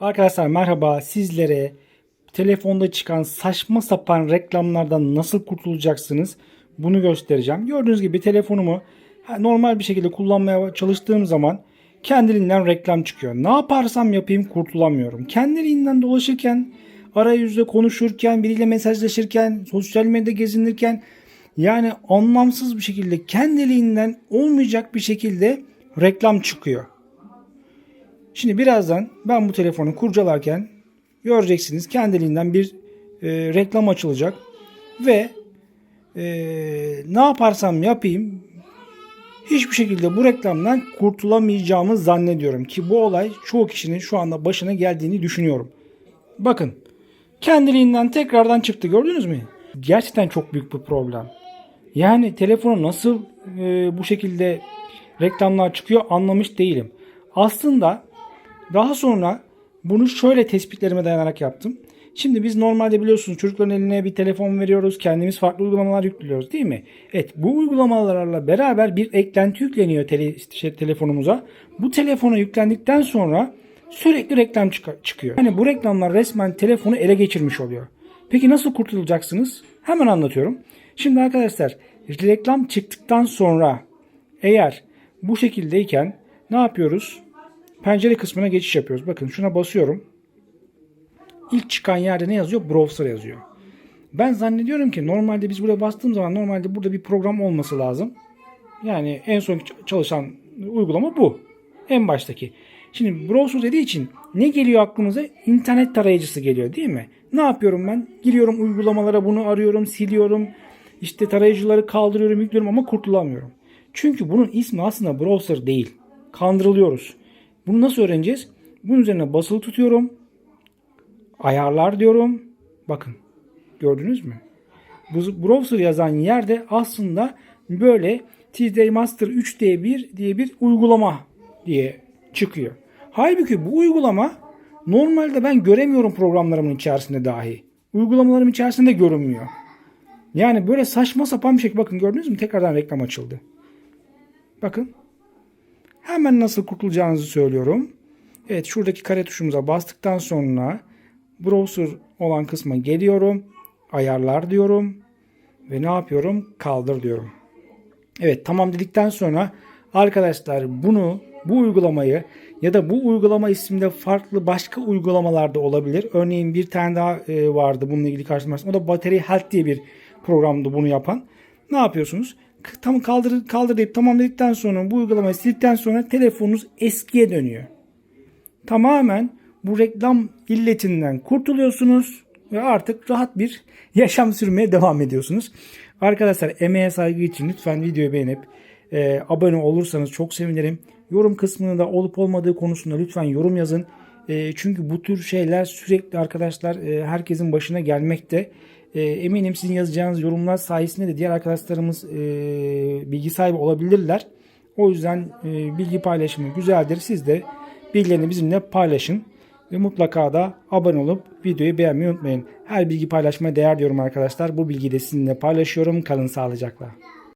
Arkadaşlar merhaba sizlere telefonda çıkan saçma sapan reklamlardan nasıl kurtulacaksınız bunu göstereceğim. Gördüğünüz gibi telefonumu normal bir şekilde kullanmaya çalıştığım zaman kendiliğinden reklam çıkıyor. Ne yaparsam yapayım kurtulamıyorum. Kendiliğinden dolaşırken, arayüzde konuşurken, biriyle mesajlaşırken, sosyal medyada gezinirken yani anlamsız bir şekilde kendiliğinden olmayacak bir şekilde reklam çıkıyor. Şimdi birazdan ben bu telefonu kurcalarken göreceksiniz kendiliğinden bir e, reklam açılacak ve e, ne yaparsam yapayım hiçbir şekilde bu reklamdan kurtulamayacağımı zannediyorum ki bu olay çoğu kişinin şu anda başına geldiğini düşünüyorum. Bakın kendiliğinden tekrardan çıktı gördünüz mü? Gerçekten çok büyük bir problem. Yani telefonu nasıl e, bu şekilde reklamlar çıkıyor anlamış değilim. Aslında daha sonra bunu şöyle tespitlerime dayanarak yaptım. Şimdi biz normalde biliyorsunuz çocukların eline bir telefon veriyoruz. Kendimiz farklı uygulamalar yüklüyoruz değil mi? Evet bu uygulamalarla beraber bir eklenti yükleniyor tele, işte telefonumuza. Bu telefona yüklendikten sonra sürekli reklam çıka- çıkıyor. Yani bu reklamlar resmen telefonu ele geçirmiş oluyor. Peki nasıl kurtulacaksınız? Hemen anlatıyorum. Şimdi arkadaşlar reklam çıktıktan sonra eğer bu şekildeyken ne yapıyoruz? Pencere kısmına geçiş yapıyoruz. Bakın şuna basıyorum. İlk çıkan yerde ne yazıyor? Browser yazıyor. Ben zannediyorum ki normalde biz buraya bastığım zaman normalde burada bir program olması lazım. Yani en son çalışan uygulama bu. En baştaki. Şimdi browser dediği için ne geliyor aklımıza? İnternet tarayıcısı geliyor değil mi? Ne yapıyorum ben? Giriyorum uygulamalara bunu arıyorum, siliyorum. İşte tarayıcıları kaldırıyorum, yüklüyorum ama kurtulamıyorum. Çünkü bunun ismi aslında browser değil. Kandırılıyoruz. Bunu nasıl öğreneceğiz? Bunun üzerine basılı tutuyorum. Ayarlar diyorum. Bakın. Gördünüz mü? Bu browser yazan yerde aslında böyle TD Master 3D1 diye bir uygulama diye çıkıyor. Halbuki bu uygulama normalde ben göremiyorum programlarımın içerisinde dahi. Uygulamalarım içerisinde görünmüyor. Yani böyle saçma sapan bir şey. Bakın gördünüz mü? Tekrardan reklam açıldı. Bakın. Hemen nasıl kurtulacağınızı söylüyorum. Evet şuradaki kare tuşumuza bastıktan sonra browser olan kısma geliyorum. Ayarlar diyorum. Ve ne yapıyorum? Kaldır diyorum. Evet tamam dedikten sonra arkadaşlar bunu bu uygulamayı ya da bu uygulama isminde farklı başka uygulamalarda olabilir. Örneğin bir tane daha e, vardı bununla ilgili karşılaştırma. O da Battery Health diye bir programdı bunu yapan. Ne yapıyorsunuz? Tam kaldır kaldır deyip tamam dedikten sonra bu uygulamayı sildikten sonra telefonunuz eskiye dönüyor. Tamamen bu reklam illetinden kurtuluyorsunuz ve artık rahat bir yaşam sürmeye devam ediyorsunuz. Arkadaşlar emeğe saygı için lütfen videoyu beğenip e, abone olursanız çok sevinirim. Yorum kısmında olup olmadığı konusunda lütfen yorum yazın. E, çünkü bu tür şeyler sürekli arkadaşlar e, herkesin başına gelmekte. E, eminim sizin yazacağınız yorumlar sayesinde de diğer arkadaşlarımız e, bilgi sahibi olabilirler. O yüzden e, bilgi paylaşımı güzeldir. Siz de bilgilerini bizimle paylaşın. Ve mutlaka da abone olup videoyu beğenmeyi unutmayın. Her bilgi paylaşmaya değer diyorum arkadaşlar. Bu bilgiyi de sizinle paylaşıyorum. Kalın sağlıcakla.